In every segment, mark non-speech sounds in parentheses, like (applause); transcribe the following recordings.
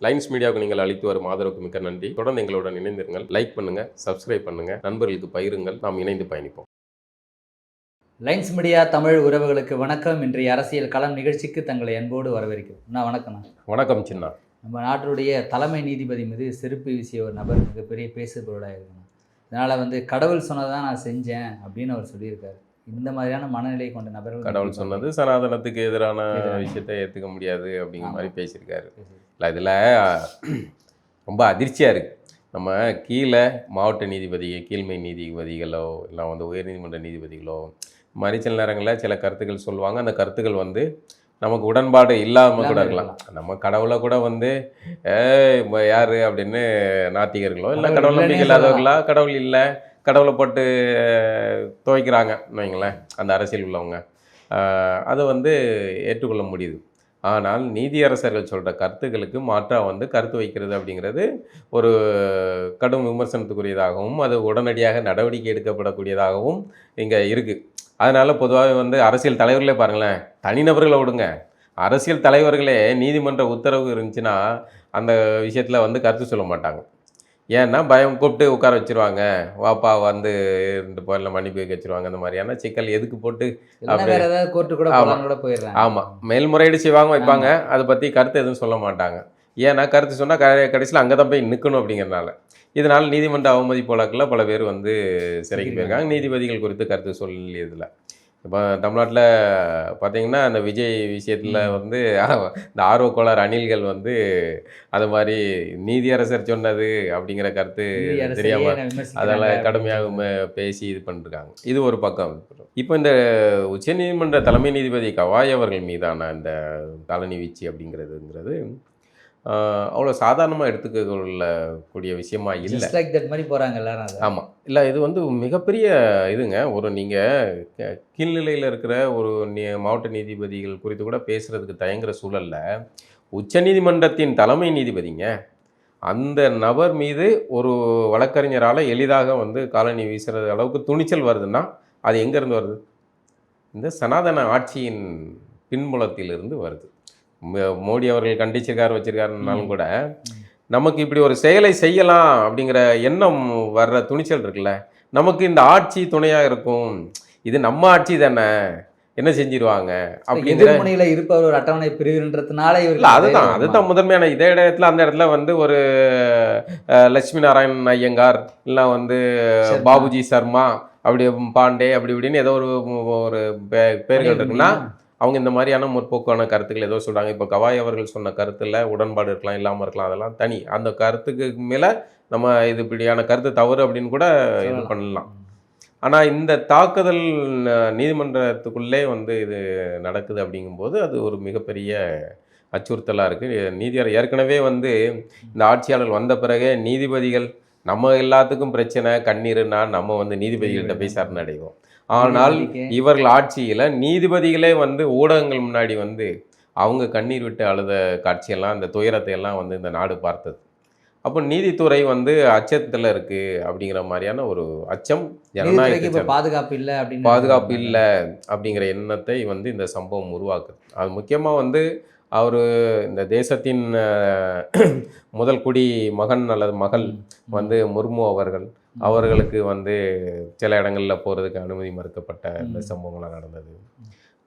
Lines மீடியாவுக்கு நீங்கள் அளித்து வரும் ஆதரவுக்கு மிக்க நன்றி. தொடர்ந்து எங்களுடன் இணைந்திருங்கள். லைக் பண்ணுங்க சப்ஸ்கிரைப் பண்ணுங்க. நண்பர்களுக்கு பகிருங்கள். நாம் இணைந்து பயணிப்போம். லைன்ஸ் மீடியா தமிழ் உறவுகளுக்கு வணக்கம். இன்றைய அரசியல் களம் நிகழ்ச்சிக்கு தங்களை அன்போடு வரவேற்கிறோம். நான் வணக்கம்ண்ணா. வணக்கம் சின்னா. நம்ம நாட்டுடைய தலைமை நீதிபதி மீது செருப்பு வீசிய ஒரு நபர் மிகப்பெரிய பேசுபொருளாக இருக்கணும் இதனால் வந்து கடவுள் சொன்னதான் நான் செஞ்சேன் அப்படின்னு அவர் சொல்லியிருக்காரு. இந்த மாதிரியான மனநிலை கொண்ட நபர்கள் கடவுள் சொன்னது சனாதனத்துக்கு எதிரான. விஷயத்தை ஏற்றுக்க முடியாது அப்படிங்கிற மாதிரி. பேசியிருக்காரு. இல்லை இதில் ரொம்ப அதிர்ச்சியாக இருக்குது நம்ம கீழே மாவட்ட நீதிபதி கீழ்மை நீதிபதிகளோ இல்லை வந்து உயர்நீதிமன்ற நீதிபதிகளோ இந்த மாதிரி சில நேரங்களில் சில கருத்துக்கள் சொல்லுவாங்க. அந்த கருத்துக்கள் வந்து நமக்கு உடன்பாடு இல்லாமல் கூட இருக்கலாம். நம்ம கடவுளை கூட வந்து யாரு? அப்படின்னு நாத்திகர்களோ இல்லை கடவுள் நம்பிக்கை இல்லாதவர்களா? கடவுள் இல்லை கடவுளை போட்டு துவைக்கிறாங்க வைங்களேன் அந்த அரசியல் உள்ளவங்க. அதை வந்து ஏற்றுக்கொள்ள முடியுது. ஆனால் நீதியரசர்கள் சொல்கிற கருத்துக்களுக்கு மாற்றாக வந்து கருத்து வைக்கிறது அப்படிங்கிறது ஒரு கடும் விமர்சனத்துக்குரியதாகவும் அது உடனடியாக நடவடிக்கை எடுக்கப்படக்கூடியதாகவும் இங்கே இருக்குது அதனால் பொதுவாக வந்து அரசியல் தலைவர்களே பாருங்களேன் தனிநபர்களை விடுங்க. அரசியல் தலைவர்களே நீதிமன்ற உத்தரவு இருந்துச்சுன்னா அந்த விஷயத்தில் வந்து கருத்து சொல்ல மாட்டாங்க. ஏன்னா பயம் கூப்பிட்டு உட்கார வச்சிருவாங்க. வாப்பா வந்து இருந்து போயிடல மன்னிப்பு வைக்க வச்சிருவாங்க அந்த மாதிரியான சிக்கல் எதுக்கு போட்டு கோர்ட்டு கூட கூட போயிடுறாங்க. ஆமாம் மேல்முறையீடு செய்வாங்க வைப்பாங்க. அதை பற்றி கருத்து எதுவும் சொல்ல மாட்டாங்க. ஏன்னா கருத்து சொன்னால் க கடைசியில் அங்கே தான் போய் நிற்கணும் அப்படிங்கிறனால இதனால் நீதிமன்ற அவமதிப்பு வழக்கில் பல பேர் வந்து சிறைக்கு போயிருக்காங்க. நீதிபதிகள் குறித்து கருத்து சொல்லியதில் இப்போ தமிழ்நாட்டில் பார்த்தீங்கன்னா அந்த விஜய் விஷயத்தில். வந்து இந்த ஆர்வ கோளாறு அணில்கள் வந்து அது மாதிரி நீதியரசர் சொன்னது அப்படிங்கிற கருத்து தெரியாமல் அதெல்லாம் கடுமையாக பேசி இது பண்ணிருக்காங்க. இது ஒரு பக்கம். இப்போ இந்த உச்சநீதிமன்ற தலைமை நீதிபதி கவாய் அவர்கள் மீதான இந்த காலனி வீச்சு அப்படிங்கிறதுங்கிறது அவ்வளோ சாதாரணமாக எடுத்துக்கொள்ளக்கூடிய விஷயமா இல்லை. like that மாதிரி போறாங்க எல்லாரும் ஆமாம் இல்லை இது வந்து மிகப்பெரிய இதுங்க. ஒரு நீங்கள் கீழ்நிலையில் இருக்கிற ஒரு நி- மாவட்ட நீதிபதிகள் குறித்து கூட பேசுகிறதுக்கு தயங்குற சூழல்ல உச்சநீதிமன்றத்தின் தலைமை நீதிபதிங்க அந்த நபர் மீது ஒரு வழக்கறிஞரால் எளிதாக வந்து காலனி வீசுறது அளவுக்கு துணிச்சல் வருதுன்னா அது எங்கேருந்து வருது? இந்த சனாதன ஆட்சியின் பின்புலத்திலிருந்து வருது. மோடி அவர்கள் கண்டிச்சிருக்காரு வச்சிருக்காருனாலும் கூட நமக்கு இப்படி ஒரு செயலை செய்யலாம் அப்படிங்கிற எண்ணம் வர்ற துணிச்சல் இருக்குல்ல. நமக்கு இந்த ஆட்சி துணையாக இருக்கும். இது நம்ம ஆட்சி தானே. என்ன செஞ்சிருவாங்க? அப்படிங்கிற இருப்பவர் ஒரு அட்டவணை பிரிவுன்றதுனால இல்லை அதுதான். அதுதான்? முதன்மையான. இதே இடத்துல அந்த இடத்துல வந்து ஒரு லட்சுமி நாராயணன் ஐயங்கார் இல்லை வந்து. பாபுஜி சர்மா அப்படி பாண்டே அப்படி இப்படின்னு ஏதோ ஒரு ஒரு பேர்கள் இருக்குன்னா அவங்க இந்த மாதிரியான முற்போக்கான கருத்துக்கள் ஏதோ சொல்கிறாங்க இப்போ கவாய் அவர்கள் சொன்ன கருத்தில் உடன்பாடு இருக்கலாம் இல்லாமல் இருக்கலாம் அதெல்லாம் தனி. அந்த கருத்துக்கு மேலே நம்ம இது இப்படியான கருத்து தவறு அப்படின்னு கூட இது. பண்ணலாம். ஆனால் இந்த தாக்குதல் நீதிமன்றத்துக்குள்ளே வந்து இது நடக்குது அப்படிங்கும்போது அது ஒரு மிகப்பெரிய அச்சுறுத்தலாக இருக்குது நீதியர் ஏற்கனவே வந்து இந்த ஆட்சியாளர் வந்த பிறகே நீதிபதிகள் நம்ம எல்லாத்துக்கும் பிரச்சனை கண்ணீருன்னா நம்ம வந்து நீதிபதிகள்கிட்ட போய் சரணடைவோம். ஆனால் இவர்கள் ஆட்சியில் நீதிபதிகளே வந்து ஊடகங்கள் முன்னாடி வந்து அவங்க கண்ணீர் விட்டு அழுத காட்சியெல்லாம் அந்த துயரத்தை எல்லாம் வந்து இந்த நாடு பார்த்தது. அப்போ நீதித்துறை வந்து அச்சத்தில் இருக்கு அப்படிங்கிற மாதிரியான ஒரு அச்சம் பாதுகாப்பு இல்ல அப்படின்னு பாதுகாப்பு இல்லை அப்படிங்கிற எண்ணத்தை வந்து இந்த சம்பவம் உருவாக்குது. அது முக்கியமாக வந்து அவர் இந்த தேசத்தின் முதல் குடி மகன் அல்லது மகள் வந்து முர்மு அவர்கள். அவர்களுக்கு வந்து சில இடங்களில் போகிறதுக்கு அனுமதி மறுக்கப்பட்ட இந்த. சம்பவங்கள்லாம் நடந்தது.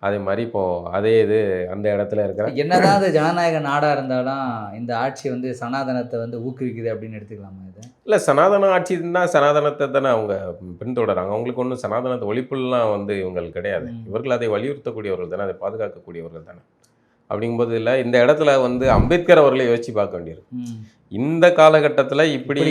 அதே மாதிரி இப்போ அதே இது அந்த இடத்துல இருக்கிற என்னதான் அது ஜனநாயக நாடா இருந்தாலும் இந்த ஆட்சி வந்து சனாதனத்தை வந்து ஊக்குவிக்குது அப்படின்னு எடுத்துக்கலாமா இது? இல்லை சனாதன ஆட்சி தான் சனாதனத்தை தானே அவங்க பின்தொடராங்க அவங்களுக்கு ஒன்றும் சனாதனத்தை ஒழிப்புலாம் வந்து இவங்களுக்கு கிடையாது. இவர்கள் அதை வலியுறுத்தக்கூடியவர்கள் தானே அதை பாதுகாக்கக்கூடியவர்கள் தானே. அப்படிங்கும்போது இல்லை இந்த இடத்துல வந்து அம்பேத்கர் அவர்களை யோசிச்சு பார்க்க வேண்டியிருக்கு ம். இந்த காலகட்டத்தில் இப்படி?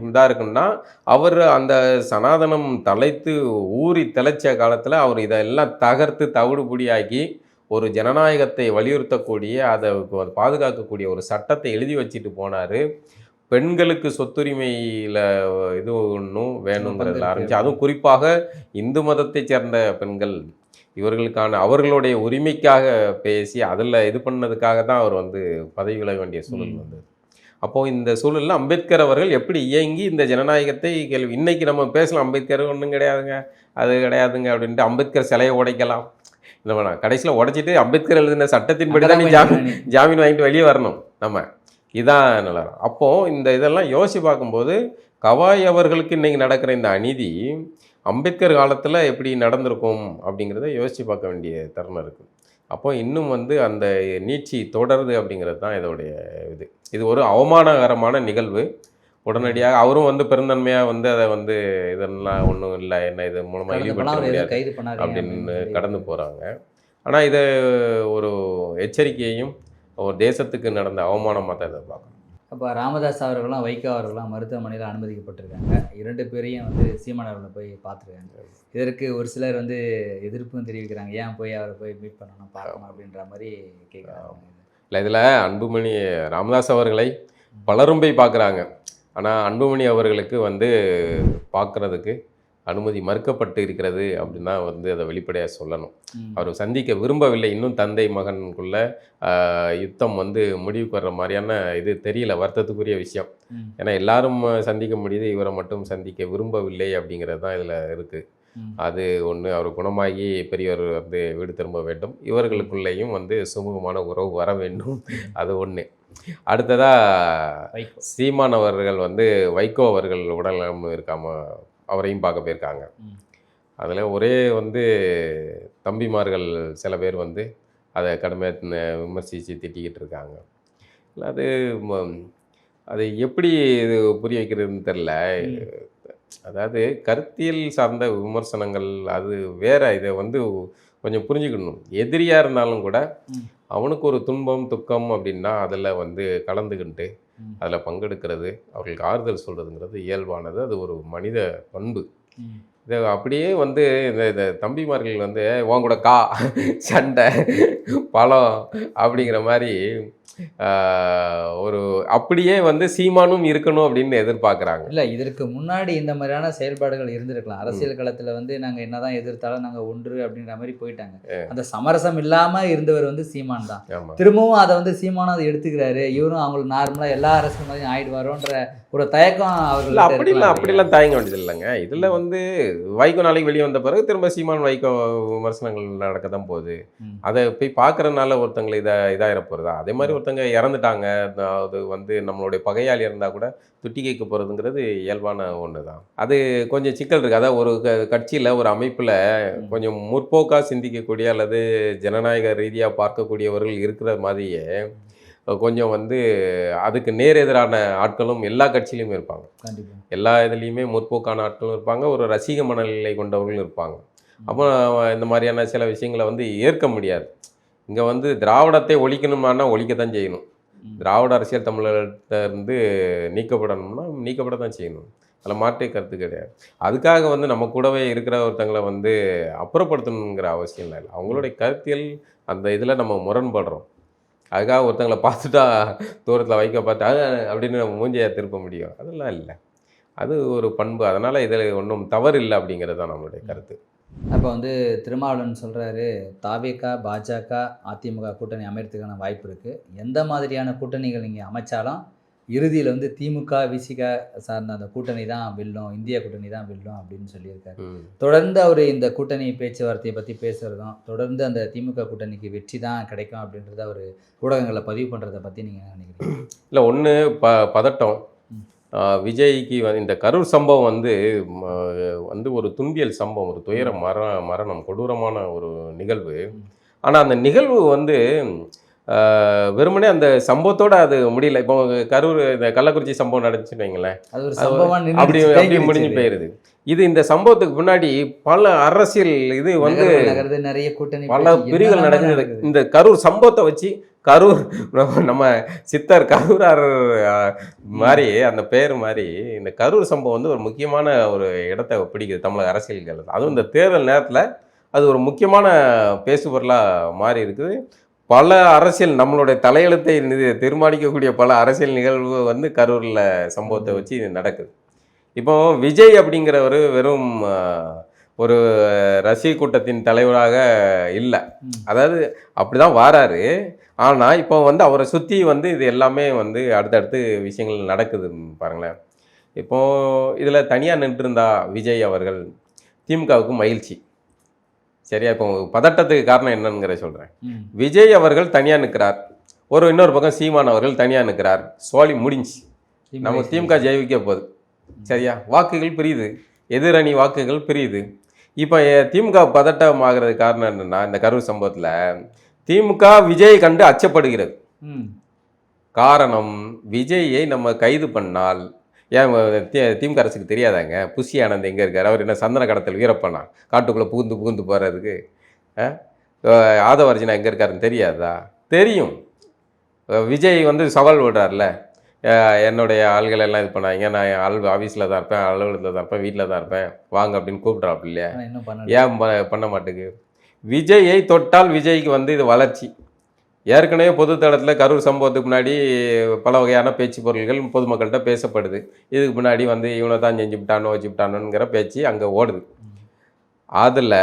இதாக இருக்குன்னா அவர் அந்த சனாதனம் தலைத்து ஊறி தெளிச்ச காலத்தில் அவர் இதெல்லாம் தகர்த்து தவிடுபொடியாக்கி ஒரு ஜனநாயகத்தை வலியுறுத்தக்கூடிய அதை பாதுகாக்கக்கூடிய ஒரு சட்டத்தை எழுதி வச்சுட்டு போனார் பெண்களுக்கு சொத்துரிமையில் இது ஒன்றும் வேணுங்கிறதுல ஆரம்பிச்சு அதுவும் குறிப்பாக இந்து மதத்தைச் சேர்ந்த பெண்கள் இவர்களுக்கான அவர்களுடைய உரிமைக்காக பேசி அதில் இது பண்ணதுக்காக தான் அவர் வந்து பதவி விலக வேண்டிய சூழல். வந்தது அப்போது இந்த சூழலில் அம்பேத்கர் அவர்கள் எப்படி இயங்கி இந்த ஜனநாயகத்தை கேள்வி இன்னைக்கு நம்ம பேசலாம் அம்பேத்கர் ஒன்றும் கிடையாதுங்க அது கிடையாதுங்க அப்படின்ட்டு அம்பேத்கர் சிலையை உடைக்கலாம் இல்லை வேணாம் கடைசியில் உடைச்சிட்டு அம்பேத்கர் எழுதின சட்டத்தின்படி தான் நீ ஜாமீன். ஜாமீன் வாங்கிட்டு வெளியே வரணும் நம்ம இதான் நிலவரம் அப்போ இந்த இதெல்லாம் யோசிச்சு பார்க்கும்போது கவாய் அவர்களுக்கு இன்னைக்கு நடக்கிற இந்த அநீதி அம்பேத்கர் காலத்தில் எப்படி நடந்திருக்கும் அப்படிங்கிறத யோசிச்சு பார்க்க வேண்டிய தருணம் இருக்குது அப்போ இன்னும் வந்து அந்த நீட்சி தொடருது அப்படிங்கிறது தான் இதோடைய இது. இது ஒரு அவமானகரமான நிகழ்வு. உடனடியாக அவரும் வந்து பெருந்தன்மையாக வந்து அதை வந்து இதெல்லாம் ஒன்றும் இல்லை என்ன இது மூலமாக முடியாது அப்படின்னு கடந்து போகிறாங்க ஆனால் இதை ஒரு எச்சரிக்கையையும் ஒரு தேசத்துக்கு நடந்த அவமானமாக தான் இதை பார்க்கணும். அப்போ ராமதாஸ் அவர்களும் வைகோ அவர்களும் மருத்துவமனையில் அனுமதிக்கப்பட்டிருக்காங்க. இரண்டு பேரையும் வந்து சீமான் போய் பார்த்துருக்காங்க. இதற்கு ஒரு சிலர் வந்து எதிர்ப்பும் தெரிவிக்கிறாங்க. ஏன் போய் அவரை போய் மீட் பண்ணணும் பார்க்கணும் அப்படின்ற மாதிரி கேட்குறாங்க இல்லை இதில் அன்புமணி ராமதாஸ் அவர்களை பலரும் போய் பார்க்குறாங்க. ஆனால் அன்புமணி அவர்களுக்கு வந்து பார்க்குறதுக்கு அனுமதி மறுக்கப்பட்டு இருக்கிறது அப்படின்னு வந்து அதை வெளிப்படையாக சொல்லணும். அவர் சந்திக்க விரும்பவில்லை. இன்னும் தந்தை மகனுக்குள்ள யுத்தம் வந்து முடிவுக்கு வர்ற மாதிரியான இது தெரியல. வருத்தத்துக்குரிய விஷயம். ஏன்னா எல்லாரும் சந்திக்க முடியுது. இவரை மட்டும் சந்திக்க விரும்பவில்லை அப்படிங்கிறது தான் இதில் இருக்குது அது ஒன்று அவர் குணமாகி பெரியவர் வந்து வீடு திரும்ப வேண்டும். இவர்களுக்குள்ளேயும் வந்து சுமூகமான உறவு வர வேண்டும். அது ஒன்று அடுத்ததாக சீமான் அவர்கள் வந்து வைகோ அவர்கள் உடல்நலம் இருக்காம அவரையும் பார்க்க போயிருக்காங்க. அதில் ஒரே வந்து தம்பிமார்கள் சில பேர் வந்து அதை கடுமையாக விமர்சித்து திட்டிக்கிட்டு இருக்காங்க. இல்ல அது அது எப்படி இது புரிய வைக்கிறதுன்னு தெரில அதாவது கருத்தியல் சார்ந்த விமர்சனங்கள் அது வேற. இதை வந்து கொஞ்சம் புரிஞ்சுக்கணும் எதிரியாக இருந்தாலும் கூட. அவனுக்கு ஒரு துன்பம் துக்கம் அப்படின்னா அதில் வந்து கலந்துக்கிட்டு. அதில் பங்கெடுக்கிறது அவர்களுக்கு ஆறுதல் சொல்கிறதுங்கிறது இயல்பானது அது ஒரு மனித பண்பு. இது அப்படியே வந்து இந்த இந்த தம்பிமார்கள் வந்து உன் கூட கா சண்டை பழம் அப்படிங்கிற மாதிரி ஒரு அப்படியே வந்து சீமானும் இருக்கணும் அப்படின்னு எதிர்பார்க்குறாங்க. இல்லை இதற்கு முன்னாடி இந்த மாதிரியான செயல்பாடுகள் இருந்திருக்கலாம். அரசியல் களத்தில் வந்து நாங்கள் என்னதான் எதிர்த்தாலும் நாங்கள் ஒன்று அப்படின்ற மாதிரி போயிட்டாங்க. அந்த சமரசம் இல்லாமல் இருந்தவர் வந்து சீமான் தான். திரும்பவும் அதை வந்து சீமானும் அதை எடுத்துக்கிறாரு. இவரும் அவங்களுக்கு நார்மலாக எல்லா அரசியல் மாதிரியும் ஆயிடுவாரோன்ற ஒரு தயக்கம் அவர்கள் அப்படிலாம் அப்படிலாம் தயங்க வேண்டியது இல்லைங்க. இதில் வந்து வைகோ நாளைக்கு வெளியே வந்த பிறகு திரும்ப சீமான் வைகோ விமர்சனங்கள் நடக்க தான் போகுது. அதை போய் பார்க்கறனால ஒருத்தங்களை இதை இதாகிற போகிறதா அதே மாதிரி ஒருத்தங்க இறந்துட்டாங்க. அது வந்து நம்மளுடைய பகையாளி இருந்தால் கூட துட்டி கேட்க போகிறதுங்கிறது இயல்பான ஒன்று தான் அது கொஞ்சம் சிக்கல் இருக்குது அதாவது ஒரு க கட்சியில் ஒரு அமைப்பில் கொஞ்சம் முற்போக்காக சிந்திக்கக்கூடிய அல்லது ஜனநாயக ரீதியாக பார்க்கக்கூடியவர்கள் இருக்கிற மாதிரியே கொஞ்சம் வந்து அதுக்கு நேர் எதிரான ஆட்களும் எல்லா கட்சியிலையும் இருப்பாங்க. எல்லா இதுலேயுமே முற்போக்கான ஆட்களும் இருப்பாங்க. ஒரு ரசிக மனநிலை கொண்டவர்களும் இருப்பாங்க. அப்போ இந்த மாதிரியான சில விஷயங்களை வந்து ஏற்க முடியாது. இங்கே வந்து திராவிடத்தை ஒழிக்கணுமானா ஒழிக்கத்தான் செய்யணும். திராவிட அரசியல் தமிழர்கிட்ட இருந்து நீக்கப்படணும்னா நீக்கப்பட தான் செய்யணும். அதில் மாற்றே கருத்து கிடையாது. அதுக்காக வந்து நம்ம கூடவே இருக்கிற ஒருத்தங்களை வந்து அப்புறப்படுத்தணுங்கிற அவசியம் இல்லை. அவங்களுடைய கருத்தியல் அந்த இதில் நம்ம முரண்படுறோம். அதுக்காக ஒருத்தங்களை பார்த்துட்டா தூரத்தில் வைக்க பார்த்து "அஹ்" அப்படின்னு நம்ம மூஞ்சியை திருப்ப முடியும். அதெல்லாம் இல்லை. அது ஒரு பண்பு. அதனால் இதில் ஒன்றும் தவறு இல்லை அப்படிங்கிறது தான் நம்மளுடைய கருத்து. அப்போ வந்து திருமாவளவன் சொல்கிறாரு தாவேகா பாஜக அதிமுக கூட்டணி அமைறதுக்கான வாய்ப்பு இருக்குது எந்த மாதிரியான கூட்டணிகள் நீங்கள் அமைச்சாலும் இறுதியில் வந்து திமுக விசிக சார்ந்த அந்த கூட்டணி தான் வெல்லும் இந்திய கூட்டணி தான் வெல்லும் அப்படின்னு சொல்லியிருக்காரு. தொடர்ந்து அவர் இந்த கூட்டணி பேச்சுவார்த்தையை பற்றி பேசுகிறதும் தொடர்ந்து அந்த திமுக கூட்டணிக்கு வெற்றி தான் கிடைக்கும் அப்படின்றத அவர் ஊடகங்களில் பதிவு பண்ணுறதை பற்றி நீங்கள் நினைக்கிறீங்க? இல்லை ஒன்று ப பதட்டம். விஜய்க்கு இந்த கரூர் சம்பவம் வந்து வந்து ஒரு துன்பியல் சம்பவம் ஒரு துயர மர மரணம் கொடூரமான ஒரு நிகழ்வு. ஆனால் அந்த நிகழ்வு வந்து வெறுமனே அந்த சம்பவத்தோட அது முடியல. இப்போ கரூர் இந்த கள்ளக்குறிச்சி சம்பவம் நடந்துச்சுன்னு வைங்களேன். அப்படி அப்படி முடிஞ்சு போயிருது. இது இந்த சம்பவத்துக்கு முன்னாடி பல அரசியல் இது வந்து நிறைய கூட்டணி பல பிரிவுகள் நடக்குது? இந்த கரூர் சம்பவத்தை வச்சு கரூர் நம்ம- சித்தர் கரூரார் மாதிரி அந்த பேர் மாதிரி இந்த கரூர் சம்பவம் வந்து ஒரு முக்கியமான ஒரு இடத்தை பிடிக்குது தமிழக அரசியல்கள். அதுவும் இந்த தேர்தல் நேரத்தில் அது ஒரு முக்கியமான பேசுபொருளாக மாறி இருக்குது. பல அரசியல் நம்மளுடைய தலையெழுத்தை தீர்மானிக்கக்கூடிய பல அரசியல் நிகழ்வு வந்து கரூரில் சம்பவத்தை வச்சு நடக்குது. இப்போ விஜய் அப்படிங்கிறவர் வெறும் ஒரு ரசிக கூட்டத்தின் தலைவராக இல்லை. அதாவது அப்படிதான் வாராரு. ஆனால் இப்போ வந்து அவரை சுற்றி வந்து இது எல்லாமே வந்து அடுத்தடுத்து விஷயங்கள் நடக்குது பாருங்களேன். இப்போ இதில் தனியாக நின்றுருந்தா விஜய் அவர்கள் திமுகவுக்கு மகிழ்ச்சி. சரியா? இப்போ பதட்டத்துக்கு காரணம் என்னங்கிற சொல்கிறேன். விஜய் அவர்கள் தனியாக நிற்கிறார் ஒரு இன்னொரு பக்கம் சீமான் அவர்கள் தனியாக நிற்கிறார் சோழி முடிஞ்சு நம்ம திமுக ஜெயிக்க போகுது. சரியா? வாக்குகள் பிரியுது. எதிரணி வாக்குகள் பிரியுது. இப்போ திமுக பதட்டம் ஆகிறது காரணம் என்னன்னா இந்த கரூர் சம்பவத்தில் திமுக விஜய் கண்டு அச்சப்படுகிறது. காரணம் விஜயை நம்ம கைது பண்ணால் ஏன் திமுக அரசுக்கு தெரியாதாங்க? புஷி ஆனந்த் எங்கே இருக்கார்? அவர் என்ன சந்தன கடத்தல் வீரப்பனா? காட்டுக்குள்ளே புகுந்து புகுந்து போகிறதுக்கு ஆதவர்ஜனா எங்கே இருக்காருன்னு தெரியாதா? தெரியும். விஜய் வந்து சவால் விடுறாருல என்னுடைய ஆள்கள் எல்லாம் இது பண்ணாங்க நான் அல் ஆஃபீஸில் தான் இருப்பேன் அலுவலகத்தில் தான் இருப்பேன் வீட்டில் தான் இருப்பேன். வாங்க அப்படின்னு கூப்பிட்றாப்பு இல்லையா? ஆனா இன்னும் பண்ணல ஏன் பண்ண மாட்டேங்குது விஜயை தொட்டால் விஜய்க்கு வந்து இது வளர்ச்சி. ஏற்கனவே பொது தளத்தில் கரூர் சம்பவத்துக்கு முன்னாடி பல வகையான பேச்சு பொருள்கள் பொதுமக்கள்கிட்ட பேசப்படுது. இதுக்கு முன்னாடி வந்து இவனை தான் செஞ்சு விட்டானோ வச்சு விட்டானோங்கிற பேச்சு அங்கே ஓடுது. அதில்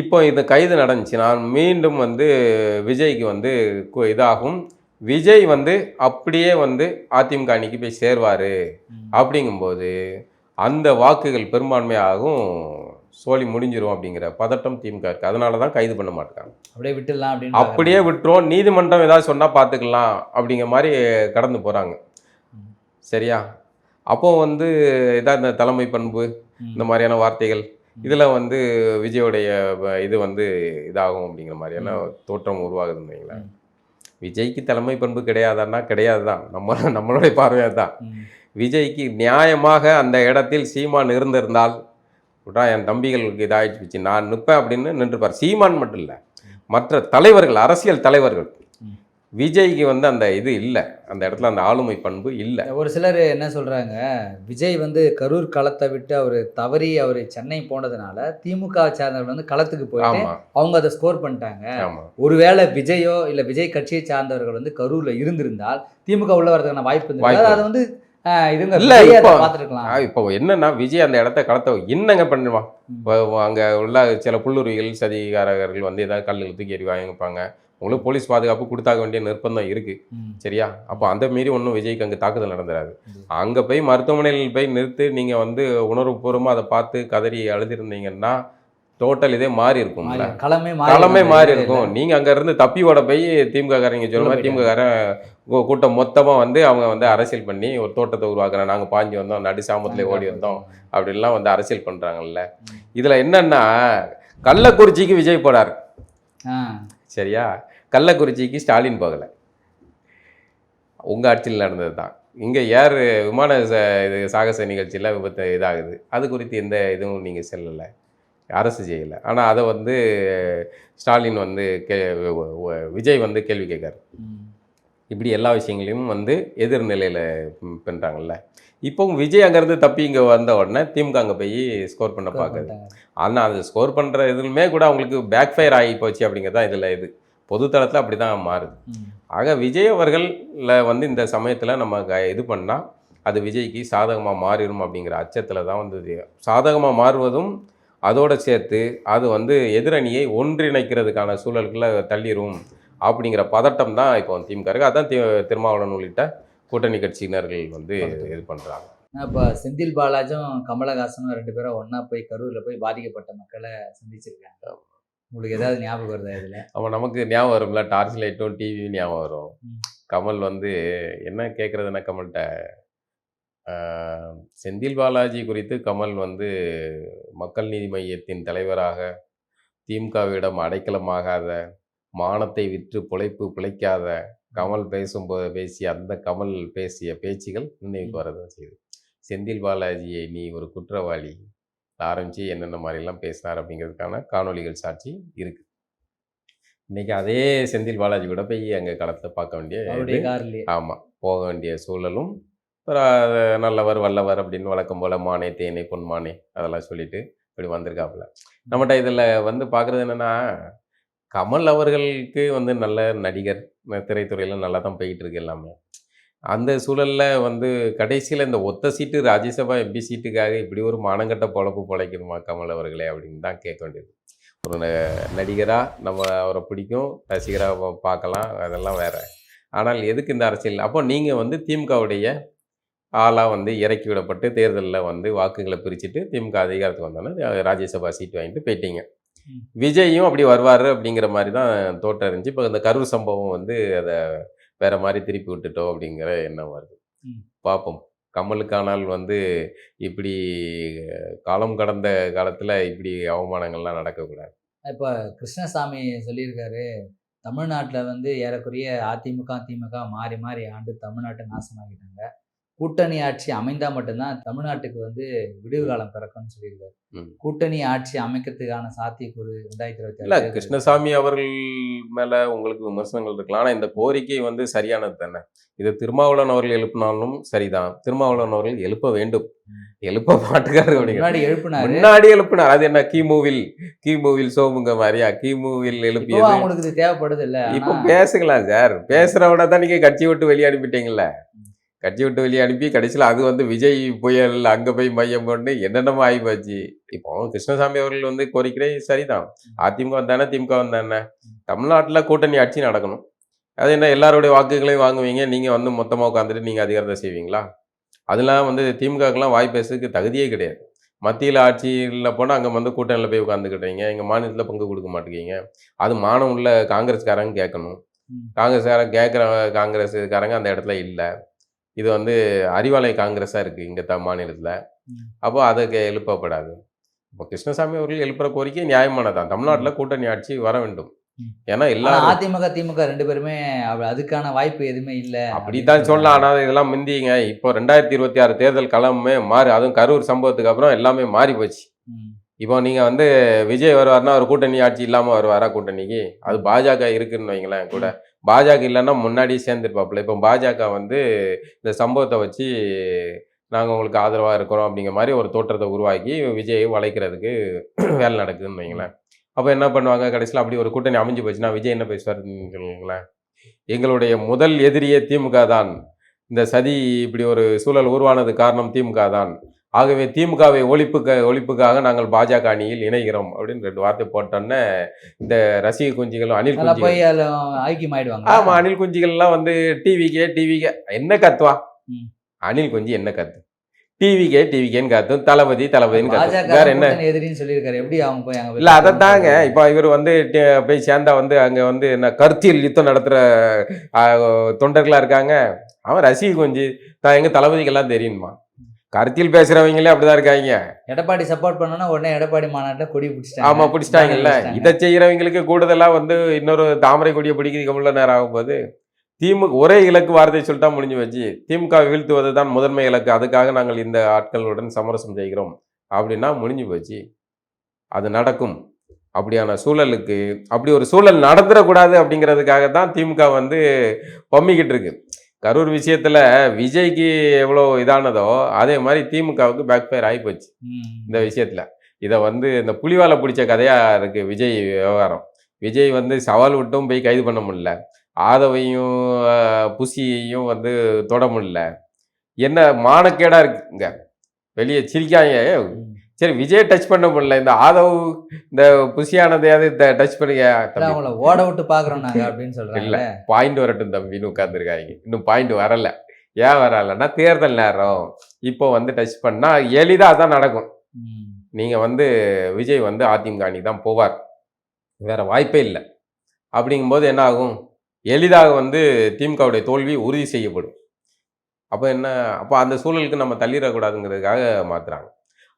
இப்போ இந்த கைது நடந்துச்சு. நான் மீண்டும் வந்து விஜய்க்கு வந்து இதாகும். விஜய் வந்து அப்படியே வந்து அதிமுக அன்னைக்கு போய் சேருவார். அப்படிங்கும்போது அந்த வாக்குகள் பெரும்பான்மையாகும். சோழி முடிஞ்சிரும் அப்படிங்கிற பதட்டம் திமுக இருக்கு. அதனால தான் கைது பண்ண மாட்டாங்க அப்படியே விட்டுடலாம் அப்படின்னு அப்படியே விட்டுரும். நீதிமன்றம் ஏதாவது சொன்னால் பார்த்துக்கலாம் அப்படிங்கிற மாதிரி கடந்து போகிறாங்க. சரியா? அப்போ வந்து இதான் இந்த தலைமை பண்பு. இந்த மாதிரியான வார்த்தைகள். இதில் வந்து விஜயோடைய இது வந்து இதாகும் அப்படிங்கிற மாதிரியான தோற்றம் உருவாகுதுன்னு வைங்களேன். விஜய்க்கு தலைமை பண்பு கிடையாதான்னா கிடையாது தான் நம்ம நம்மளுடைய பார்வையாக தான். விஜய்க்கு நியாயமாக அந்த இடத்தில் சீமான் இருந்திருந்தால் விட்டா என் தம்பிகளுக்கு இதாகிடுச்சு நான் நிற்பேன் அப்படின்னு நின்றுப்பார். சீமான் மட்டும் இல்லை. மற்ற தலைவர்கள் அரசியல் தலைவர்கள். விஜய்க்கு வந்து அந்த இது இல்லை. அந்த இடத்துல அந்த ஆளுமை பண்பு இல்லை. ஒரு சிலர் என்ன சொல்றாங்க? விஜய் வந்து கரூர் களத்தை விட்டு அவர் தவறி அவர் சென்னை போனதுனால திமுக சார்ந்தவர்கள் வந்து களத்துக்கு போயிட்டு அவங்க அதை ஸ்கோர் பண்ணிட்டாங்க. ஒருவேளை விஜயோ இல்ல விஜய் கட்சியை சார்ந்தவர்கள் வந்து கரூர்ல இருந்திருந்தால் திமுக உள்ள வரதுக்கான வாய்ப்பு. அதை வந்து இப்போ- என்னன்னா விஜய் அந்த இடத்த களத்தை என்னங்க பண்ணுவான்? அங்கே உள்ள சில புல்லுருவிகள் சதிகாரர்கள் வந்து ஏதாவது கல்லில் தூக்கி எறி வாங்கிப்பாங்க. உங்களுக்கு போலீஸ் பாதுகாப்பு கொடுத்தாக வேண்டிய நிர்பந்தம் இருக்கு. சரியா? அப்போ அந்த மீறி ஒன்றும் விஜய்க்கு அங்கே தாக்குதல் நடந்துடாது. அங்கே போய் மருத்துவமனையில் போய் நிறுத்தி நீங்கள் வந்து உணர்வுபூர்வமாக அதை பார்த்து கதறி அழுதிருந்தீங்கன்னா டோட்டல் இதே மாறி இருக்கும்ல மாறி- களமே மாறி களமே இருந்தது. மாறி இருக்கும். நீங்கள் அங்கே இருந்து தப்பி ஓட போய் திமுக காரங்க சொல்ல மாதிரி திமுக காரன் கூ- கூட்டம் மொத்தமாக வந்து அவங்க வந்து அரசியல் பண்ணி ஒரு தோட்டத்தை உருவாக்குறேன் நாங்கள் பாஞ்சு வந்தோம் நடு சாமத்தில் ஓடி வந்தோம் அப்படின்லாம் வந்து அரசியல் பண்ணுறாங்கல்ல ம். இதில் என்னன்னா கள்ளக்குறிச்சிக்கு விஜய் போனார் ஆ. சரியா? கள்ளக்குறிச்சிக்கு ஸ்டாலின் போகலை. உங்கள் ஆட்சியில் நடந்தது தான் இங்கே ஏர் விமான இது சாகச நிகழ்ச்சியில் விபத்து இதாகுது. அது குறித்து எந்த இதுவும் நீங்கள் செல்லலை. அரசு செய்யலை ஆனால் அதை வந்து ஸ்டாலின் வந்து கே விஜய் வந்து கேள்வி கேட்காரு. இப்படி எல்லா விஷயங்களையும் வந்து எதிர்நிலையில் பண்ணுறாங்கல்ல இப்போவும் விஜய் அங்கேருந்து தப்பி இங்கே வந்த உடனே திமுக அங்கே போய் ஸ்கோர் பண்ண பார்க்குது. ஆனால் அது ஸ்கோர் பண்ணுற இதுலுமே கூட அவங்களுக்கு பேக் ஃபயர் ஆகி போச்சு அப்படிங்கிறது தான் இதில் இது. பொதுத்தளத்தில் அப்படி தான் மாறுது. ஆக விஜய் அவர்கள்ல வந்து இந்த சமயத்தில் நம்ம க- இது பண்ணால் அது விஜய்க்கு சாதகமாக மாறிடும் அப்படிங்கிற அச்சத்தில் தான் வந்து சாதகமாக மாறுவதும் அதோட சேர்த்து அது வந்து எதிரணியை ஒன்றிணைக்கிறதுக்கான சூழலுக்குள்ள தள்ளிரும் அப்படிங்கிற பதட்டம் தான் இப்போ திமுக இருக்கு. அதான் தி- திருமாவளவன் உள்ளிட்ட கூட்டணி கட்சியினர்கள் வந்து இது பண்ணுறாங்க இப்போ செந்தில் பாலாஜும் கமலஹாசனும் ரெண்டு பேரும் ஒண்ணா போய் கரூர்ல போய் பாதிக்கப்பட்ட மக்களை சந்திச்சிருக்காங்க. உங்களுக்கு ஏதாவது ஞாபகம் வருதா இதுல? அவன் நமக்கு ஞாபகம் வரும்ல டார்ச் லைட்டும் டிவியும் ஞாபகம் வரும். கமல் வந்து என்ன கேட்குறதுன்னா கமல்கிட்ட செந்தில் பாலாஜி குறித்து கமல் வந்து மக்கள் நீதி மையத்தின் தலைவராக திமுகவிடம் அடைக்கலமாகாத மானத்தை விற்று பிழைப்பு பிழைக்காத கமல் பேசும்போது பேசிய அந்த கமல் பேசிய பேச்சுகள் நினைவுக்கு. வரதான் செய்யுது. செந்தில் பாலாஜியை நீ ஒரு குற்றவாளி ஆரம்பித்து என்னென்ன மாதிரிலாம் பேசினார் அப்படிங்கிறதுக்கான காணொளிகள் சாட்சி இருக்கு. இன்னைக்கு அதே செந்தில் பாலாஜி கூட போய் அங்கே களத்தில் பார்க்க வேண்டிய ஆமாம் போக வேண்டிய சூழலும் நல்லவர் வல்லவர் அப்படின்னு வழக்கம் போல் மானே தேனே பொன்மானே அதெல்லாம் சொல்லிட்டு இப்படி வந்திருக்காப்புல. நம்மகிட்ட இதில் வந்து பார்க்குறது என்னென்னா கமல் அவர்களுக்கு வந்து நல்ல நடிகர் திரைத்துறையில் நல்லா தான் போய்கிட்டு இருக்கு எல்லாமே. அந்த சூழலில் வந்து கடைசியில் இந்த ஒத்த சீட்டு ராஜ்யசபா எம்பி சீட்டுக்காக இப்படி ஒரு மானங்கட்ட பொழப்பு பொழைக்கணுமா கமல் அவர்களே அப்படின்னு தான் கேட்க வேண்டியது. ஒரு ந- நம்ம அவரை பிடிக்கும் ரசிகராக பார்க்கலாம் அதெல்லாம் வேறு. ஆனால் எதுக்கு இந்த அரசியல்? அப்போ நீங்கள் வந்து திமுகவுடைய ஆளாக வந்து இறக்கி விடப்பட்டு தேர்தலில் வந்து வாக்குகளை பிரிச்சுட்டு திமுக அதிகாரத்துக்கு வந்தோன்னே ராஜ்யசபா சீட் வாங்கிட்டு போயிட்டீங்க. விஜயும் அப்படி வருவார் அப்படிங்கிற மாதிரி தான் தோட்டம் இருந்துச்சு. இப்போ இந்த கரூர் சம்பவம் வந்து அதை வேற மாதிரி திருப்பி விட்டுட்டோம் அப்படிங்கிற எண்ணம் வருது. பார்ப்போம் கமலுக்கானால் வந்து இப்படி காலம் கடந்த காலத்தில் இப்படி அவமானங்கள்லாம் நடக்கக்கூடாது. இப்போ கிருஷ்ணசாமி சொல்லியிருக்காரு தமிழ்நாட்டில் வந்து ஏறக்குறைய அதிமுக திமுக மாறி மாறி ஆண்டு தமிழ்நாட்டை நாசமாக்கிட்டாங்க. கூட்டணி ஆட்சி அமைந்தால் மட்டும்தான் தமிழ்நாட்டுக்கு வந்து விடிவு காலம் பிறக்கும்னு சொல்லியிருக்காரு. கூட்டணி ஆட்சி அமைக்கிறதுக்கான சாத்தியக்கூறு ரெண்டாயிரத்தி இருபத்தி இல்ல கிருஷ்ணசாமி அவர்கள் மேல உங்களுக்கு விமர்சனங்கள் இருக்கலாம் ஆனா இந்த கோரிக்கை வந்து சரியானது தானே? இது திருமாவளவன் அவர்கள் எழுப்பினாலும் சரிதான். திருமாவளவன் அவர்கள் எழுப்ப வேண்டும். எழுப்ப மாட்டுக்காரு முன்னாடி எழுப்பினாரு. முன்னாடி எழுப்பினார். அது என்ன கிமுவில் கிமுவில் சோமுங்க மாதிரியா? கிமுவில் எழுப்பியது? அவங்களுக்கு இது தேவைப்படுது இல்ல. இப்போ பேசுங்களா சார்? பேசுறவன தான் நீங்க கட்சி விட்டு வெளியே அனுப்பிட்டீங்கல்ல? கட்சி விட்டு வெளியே அனுப்பி கடைசியில் அது வந்து விஜய் புயல் அங்க போய் மையம் கொண்டு என்னென்னமோ ஆகி போச்சு. இப்போ கிருஷ்ணசாமி அவர்கள் வந்து கோரிக்கை சரிதான். அதிமுக வந்தானே திமுக வந்தானே? தமிழ்நாட்டில் கூட்டணி ஆட்சி நடக்கணும். அது என்ன எல்லாருடைய வாக்குகளையும் வாங்குவீங்க நீங்கள் வந்து மொத்தமாக உட்காந்துட்டு நீங்கள் அதிகாரத்தை செய்வீங்களா? அதெல்லாம் வந்து திமுகக்கெல்லாம் வாய் பேசுறதுக்கு தகுதியே கிடையாது. மத்தியில் ஆட்சியில் போனால் அங்கே வந்து கூட்டணியில் போய் உட்காந்துக்கிட்டீங்க எங்கள் மாநிலத்தில் பங்கு கொடுக்க மாட்டேங்கிறீங்க. அது மானம் உள்ள காங்கிரஸ்காரங்க கேட்கணும். காங்கிரஸ்காரங்க கேட்குற காங்கிரஸ்காரங்க அந்த இடத்துல இல்லை. இது வந்து அறிவாலய காங்கிரஸாக இருக்குது இங்கே த மாநிலத்தில். அப்போ அதுக்கு எழுப்பப்படாது. இப்போ கிருஷ்ணசாமி அவர்கள் எழுப்புற கோரிக்கை நியாயமானதான். தமிழ்நாட்டில் கூட்டணி ஆட்சி வர வேண்டும். ஏன்னா எல்லாரும் அதிமுக திமுக ரெண்டு பேருமே அதுக்கான வாய்ப்பு எதுவுமே இல்ல அப்படித்தான் சொல்லலாம். ஆனால் இதெல்லாம் முந்திங்க. இப்போ ரெண்டாயிரத்தி இருபத்தி ஆறு தேர்தல் களமே மாறி அதுவும் கரூர் சம்பவத்துக்கு அப்புறம் எல்லாமே மாறி போச்சு. இப்போ நீங்கள் வந்து விஜய் வருவார்னா ஒரு கூட்டணி ஆட்சி இல்லாமல் வருவாரா கூட்டணிக்கு? அது பாஜக இருக்குன்னு வைங்களேன் கூட. பாஜக இல்லைன்னா முன்னாடியே சேர்ந்துருப்பாப்புல. இப்போ பாஜக வந்து இந்த சம்பவத்தை வச்சு நாங்கள் உங்களுக்கு ஆதரவாக இருக்கிறோம் அப்படிங்கிற மாதிரி ஒரு தோற்றத்தை உருவாக்கி விஜயை வளைக்கிறதுக்கு வேலை நடக்குதுன்னு வைங்களேன் அப்போ என்ன பண்ணுவாங்க? கடைசியில் அப்படி ஒரு கூட்டணி அமைஞ்சு போச்சுன்னா விஜய் என்ன பேசுவாருன்னு சொல்லுங்களேன். எங்களுடைய முதல் எதிரியே திமுக தான். இந்த சதி இப்படி ஒரு சூழல் உருவானது காரணம் திமுக தான். ஆகவே திமுகவை ஒழிப்புக்க ஒழிப்புக்காக நாங்கள் பாஜக அணியில் இணைகிறோம் அப்படின்னு ரெண்டு வார்த்தை போட்டோன்னே இந்த ரசிக குஞ்சுகளும் குஞ்சுகள் போய் அதுல ஐக்கியம் ஆயிடுவாங்க ஆமா அணில் குஞ்சுகள்லாம் வந்து டிவிக்கே டிவிக்கே என்ன கத்துவா? ம். அணில் குஞ்சு என்ன கத்து? டிவிக்கே டிவிக்கேன்னு கத்தும் தளபதி தளபதின்னு கத்தும். வேற என்ன? எதிரின்னு சொல்லியிருக்காரு. எப்படி அவங்க போய் அங்க இல்ல அதைத்தாங்க இப்போ இவர் வந்து போய் சேர்ந்தா வந்து அங்க வந்து என்ன கருத்தியல் யுத்தம் நடத்துற ஆ, தொண்டர்களா இருக்காங்க. அவன் ரசிக குஞ்சு. தான் எங்க தளபதிக்கெல்லாம் தெரியுமா கருத்தியல் பேசுறவங்களே அப்படிதான் இருக்காங்க. எடப்பாடி சப்போர்ட் பண்ணோம்னா உடனே எடப்பாடி மாநாட்டுல கொடி பிடிச்சிட்டாங்க. ஆமா பிடிச்சிட்டாங்கல்ல. பிடிச்சிட்டாங்க. இதை செய்யறவங்களுக்கு கூடுதலா வந்து இன்னொரு தாமரை கொடியை பிடிக்கிறதுக்கு எவ்வளவு நேரம் ஆகும் போது திமுக ஒரே இலக்கு வார்த்தை சொல்லிட்டா முடிஞ்சு வச்சு திமுக வீழ்த்துவது தான் முதன்மை இலக்கு. அதுக்காக நாங்கள் இந்த ஆட்களுடன் சமரசம் செய்கிறோம். அப்படின்னா முடிஞ்சு போச்சு. அது நடக்கும். அப்படியான சூழலுக்கு அப்படி ஒரு சூழல் நடந்துடக்கூடாது அப்படிங்கிறதுக்காக தான் திமுக வந்து பொம்மிக்கிட்டு இருக்கு. கரூர் விஷயத்துல விஜய்க்கு எவ்வளோ இதானதோ அதே மாதிரி திமுகவுக்கு பேக் ஃபயர் ஆகிப்போச்சு. இந்த விஷயத்துல. இதை வந்து இந்த புலிவாலை பிடிச்ச கதையா இருக்கு விஜய் விவகாரம். விஜய் வந்து சவால் விட்டும் போய் கைது பண்ண முடியல. ஆதவையும் புசியையும் வந்து தொட முடியல. என்ன மானக்கேடா இருக்குங்க. வெளியே சிரிக்காங்க. சரி விஜய் டச் பண்ண முடியல. இந்த ஆதவ் இந்த புசியானதையாவது டச் பண்ணுங்க இல்ல, அவங்கள ஓட விட்டு பாக்குறோம் நாங்க அப்படின்னு சொல்றாங்க இல்ல பாயிண்ட் வரட்டும் தம்பின்னு உட்காந்துருக்காங்க இன்னும் பாயிண்ட் வரல. ஏன் வரலன்னா தேர்தல் நேரம். இப்போ வந்து டச் பண்ணா எளிதா அதான் நடக்கும். நீங்க வந்து விஜய் வந்து அதிமுக அணி தான் போவார். வேற வாய்ப்பே இல்லை. அப்படிங்கும்போது என்ன ஆகும்? எளிதாக வந்து திமுகவுடைய தோல்வி உறுதி செய்யப்படும். அப்போ என்ன அப்போ அந்த சூழலுக்கு நம்ம தள்ளிடக்கூடாதுங்கிறதுக்காக மாத்துறாங்க.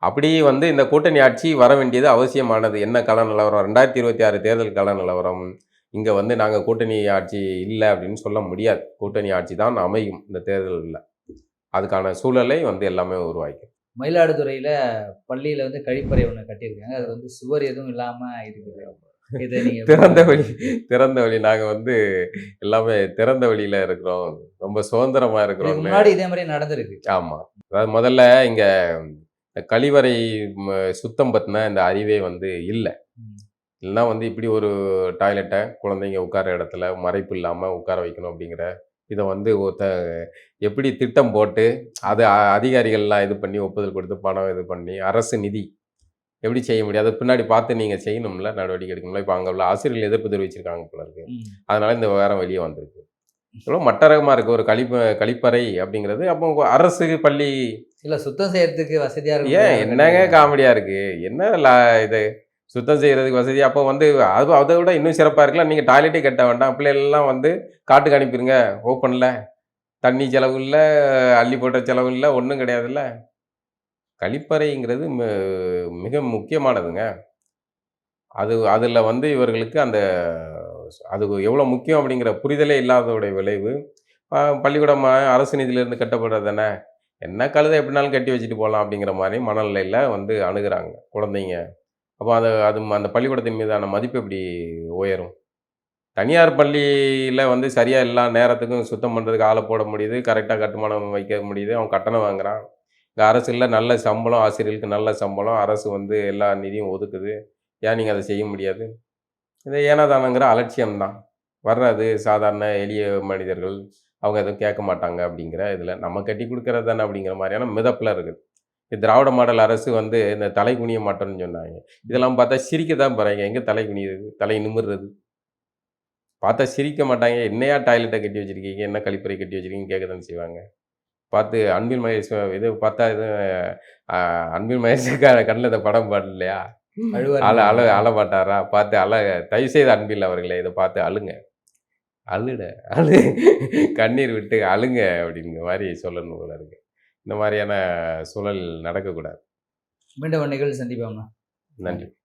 அப்படி வந்து இந்த கூட்டணி ஆட்சி வர வேண்டியது அவசியமானது. என்ன கள நிலவரம்? ரெண்டாயிரத்தி இருபத்தி ஆறு தேர்தல் கள நிலவரம். இங்கே வந்து நாங்கள் கூட்டணி ஆட்சி இல்லை அப்படின்னு சொல்ல முடியாது. கூட்டணி ஆட்சி தான் அமையும் இந்த தேர்தலில். அதுக்கான சூழலை வந்து எல்லாமே உருவாக்கி. மயிலாடுதுறையில பள்ளியில வந்து கழிப்பறை ஒண்ணு கட்டியிருக்காங்க. அது வந்து சுவர் எதுவும் இல்லாம இருக்குது. (laughs) திறந்த வழி திறந்த வழி. நாங்கள் வந்து எல்லாமே திறந்த வழியில இருக்கிறோம். ரொம்ப சுதந்திரமா இதுக்கு இருக்கிறோம் முன்னாடி இதே மாதிரி நடந்திருக்கு. ஆமா. அதாவது முதல்ல இங்க இந்த கழிவறை சுத்தம் பத்தின இந்த அறிவே வந்து இல்லை. இல்லைன்னா வந்து இப்படி ஒரு டாய்லெட்டை குழந்தைங்க உட்கார இடத்துல மறைப்பு இல்லாமல் உட்கார வைக்கணும் அப்படிங்கிற இதை வந்து ஒருத்த எப்படி திட்டம் போட்டு அதை அதிகாரிகள்லாம் இது பண்ணி ஒப்புதல் கொடுத்து பணம் இது பண்ணி அரசு நிதி எப்படி செய்ய முடியாது பின்னாடி பார்த்து நீங்கள் செய்யணும்ல நடவடிக்கை எடுக்கணும்ல. இப்போ அங்கே உள்ள ஆசிரியர்கள் எதிர்ப்பு தெரிவிச்சிருக்காங்க போல இருக்கு. அதனால இந்த விவகாரம் வெளியே வந்திருக்கு. இவ்வளோ மட்டரகமாக இருக்குது ஒரு கழிப்ப கழிப்பறை அப்படிங்கிறது அப்போ அரசு பள்ளி இல்ல சுத்தம் செய்யறதுக்கு வசதியா இருக்கும் ஏன்? என்னங்க காமெடியாக இருக்குது என்ன இது? சுத்தம் செய்கிறதுக்கு வசதி. அப்போ வந்து அது அதை விட இன்னும் சிறப்பாக இருக்கலாம் நீங்கள் டாய்லெட்டே கட்ட வேண்டாம். பிள்ளைகளெல்லாம் வந்து காட்டுக்கு அனுப்பிடுங்க ஓப்பனில் தண்ணி செலவு இல்லை அள்ளி போட்ட செலவு இல்லை ஒன்றும் கிடையாதுல்ல. கழிப்பறைங்கிறது மி- மிக முக்கியமானதுங்க. அது அதில் வந்து இவர்களுக்கு அந்த அது எவ்வளோ முக்கியம் அப்படிங்கிற புரிதலே இல்லாததோடைய விளைவு. பள்ளிக்கூடம் அரசு நிதியிலேருந்து கட்டப்படுறது தானே? என்ன கழுதை எப்படினாலும் கட்டி வச்சுட்டு போகலாம் அப்படிங்கிற மாதிரி மனநிலையில் வந்து அணுகிறாங்க குழந்தைங்க. அப்போ அது அது அந்த பள்ளிக்கூடத்தின் மீதான மதிப்பு எப்படி உயரும்? தனியார் பள்ளியில் வந்து சரியாக எல்லா நேரத்துக்கும் சுத்தம் பண்ணுறதுக்கு ஆளை போட முடியுது கரெக்டாக கட்டுமானம் வைக்க முடியுது அவன் கட்டணம் வாங்குறான். இங்கே அரசில் நல்ல சம்பளம் ஆசிரியர்களுக்கு நல்ல சம்பளம் அரசு வந்து எல்லா நிதியும் ஒதுக்குது. ஏன் நீங்கள் அதை செய்ய முடியாது? இதை ஏனாதானங்கிற அலட்சியம்தான். வர்றது சாதாரண எளிய மனிதர்கள் அவங்க எதுவும் கேட்க மாட்டாங்க அப்படிங்கிற இதில் நம்ம கட்டி கொடுக்கறது தானே அப்படிங்கிற மாதிரியான மிதப்பில் இருக்குது. இது திராவிட மாடல் அரசு வந்து இந்த தலை குனிய மாட்டோம்னு சொன்னாங்க. இதெல்லாம் பார்த்தா சிரிக்க தான் போகிறாங்க எங்கே தலை குனியுது தலை நிமிர்றது? பார்த்தா சிரிக்க மாட்டாங்க. என்னையா டாய்லெட்டை கட்டி வச்சிருக்கீங்க? என்ன கழிப்பறை கட்டி வச்சிருக்கீங்க கேட்க தான் செய்வாங்க. பார்த்து அன்பில் மகேஷ் இது பார்த்தா இது அன்பில் மகேஷ் கண்ணில் இந்த படம் பாடலையா? அழ அழ அழ மாட்டாரா? பார்த்து அழ தயவுசெய்து அன்பில் அவர்களே இதை பார்த்து அழுங்க. அழுட அழு கண்ணீர் விட்டு அழுங்க அப்படிங்கிற மாதிரி சொல்லணும் போல இருக்கு. இந்த மாதிரியான சூழல் நடக்கக்கூடாது. மீண்டும் நிகழ்வு சந்திப்போம்ண்ணா நன்றி.